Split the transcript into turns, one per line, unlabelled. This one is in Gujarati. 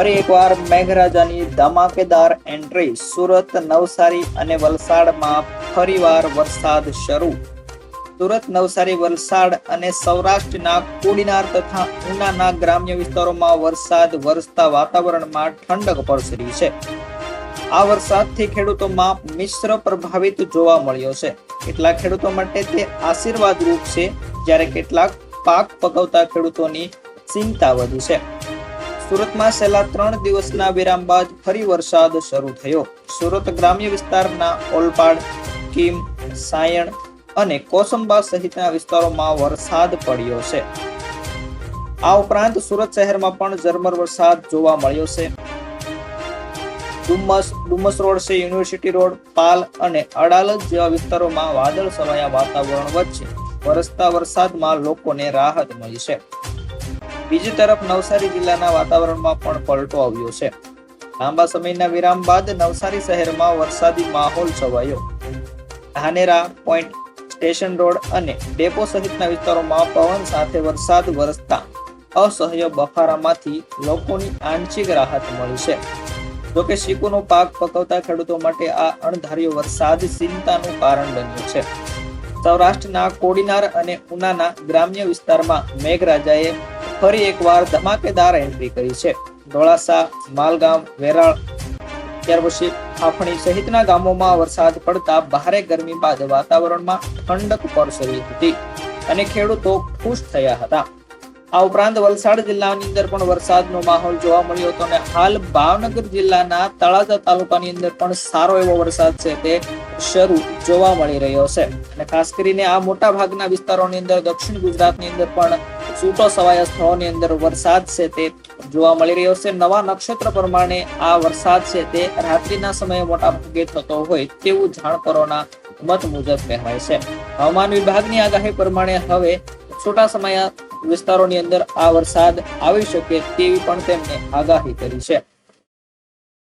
ફરી એકવાર મેઘરાજાની ધમાકેદાર એન્ટ્રી, સુરત, નવસારી અને વલસાડમાં ફરીવાર વરસાદ શરૂ. સુરત, નવસારી, વલસાડ અને સૌરાષ્ટ્રના કોડીનાર તથા ઉનાના ગ્રામ્ય વિસ્તારોમાં વરસાદ વરસતા વાતાવરણમાં ઠંડક પ્રસરી છે. આ વરસાદથી ખેડૂતોમાં મિશ્ર પ્રભાવિત જોવા મળ્યો છે. કેટલાક ખેડૂતો માટે તે આશીર્વાદરૂપ છે, જ્યારે કેટલાક પાક પકવતા ખેડૂતોની ચિંતા વધી છે. સુરતમાં છેલ્લા ત્રણ દિવસના વિરામ બાદ ફરી વરસાદ શરૂ થયો. સુરત ગ્રામ્ય વિસ્તારના ઓલપાડ, કીમ, સાયણ અને કોસંબા સહિતના વિસ્તારોમાં વરસાદ પડ્યો છે. આ ઉપરાંત સુરત શહેરમાં પણ ઝરમર વરસાદ જોવા મળ્યો છે. ડુમસ ડુમસ રોડ છે, યુનિવર્સિટી રોડ, પાલ અને અડાલજ જેવા વિસ્તારોમાં વાદળ છવાયા વાતાવરણ વચ્ચે વરસતા વરસાદમાં લોકોને રાહત મળી છે. બીજી તરફ નવસારી જિલ્લાના વાતાવરણમાં પણ પલટો આવ્યો છે. લાંબા સમયના વિરામ બાદ નવસારી શહેરમાં વરસાદી માહોલ છવાયો. ધાનેરા પોઈન્ટ સ્ટેશન રોડ અને ડેપો સહિતના વિસ્તારોમાં પવન સાથે વરસાદ વરસતા અસહ્ય બફારામાંથી લોકોની આંશિક રાહત મળી છે. જોકે શીકુનો પાક પકવતા ખેડૂતો માટે આ અણધાર્યો વરસાદ ચિંતાનું કારણ બન્યું છે. સૌરાષ્ટ્રના કોડીનાર અને ઉનાના ગ્રામ્ય વિસ્તારમાં મેઘરાજાએ ફરી એકવાર ધમાકેદાર એન્ટ્રી કરી છે. ધોળાસા, માલગામ, વેરાળ. ત્યાર પછી આફણી સહિતના ગામોમાં વરસાદ પડતા ભારે ગરમી બાદ વાતાવરણમાં ઠંડક પરસરી હતી અને ખેડૂતો ખુશ થયા હતા. આ ઉપરાંત વલસાડ જિલ્લાની અંદર પણ વરસાદનો માહોલ જોવા મળ્યો હતો અને હાલ ભાવનગર જિલ્લાના તળાજા તાલુકાની અંદર પણ સારો એવો વરસાદ છે તે શરૂ જોવા મળી રહ્યો છે. અને ખાસ કરીને આ મોટા ભાગના વિસ્તારોની અંદર દક્ષિણ ગુજરાતની અંદર પણ છૂટો છવાયા સ્થળોની અંદર વરસાદ છે તે જોવા મળી રહ્યો છે. નવા નક્ષત્ર પ્રમાણે આ વરસાદ છે તે રાત્રિના સમયે મોટા ભાગે થતો હોય તેવું જાણકારોના મત મુજબ કહેવાય છે. હવામાન વિભાગની આગાહી પ્રમાણે હવે છૂટા સમયા વિસ્તારોની અંદર આ વરસાદ આવી શકે તેવી પણ તેમને આગાહી કરી છે.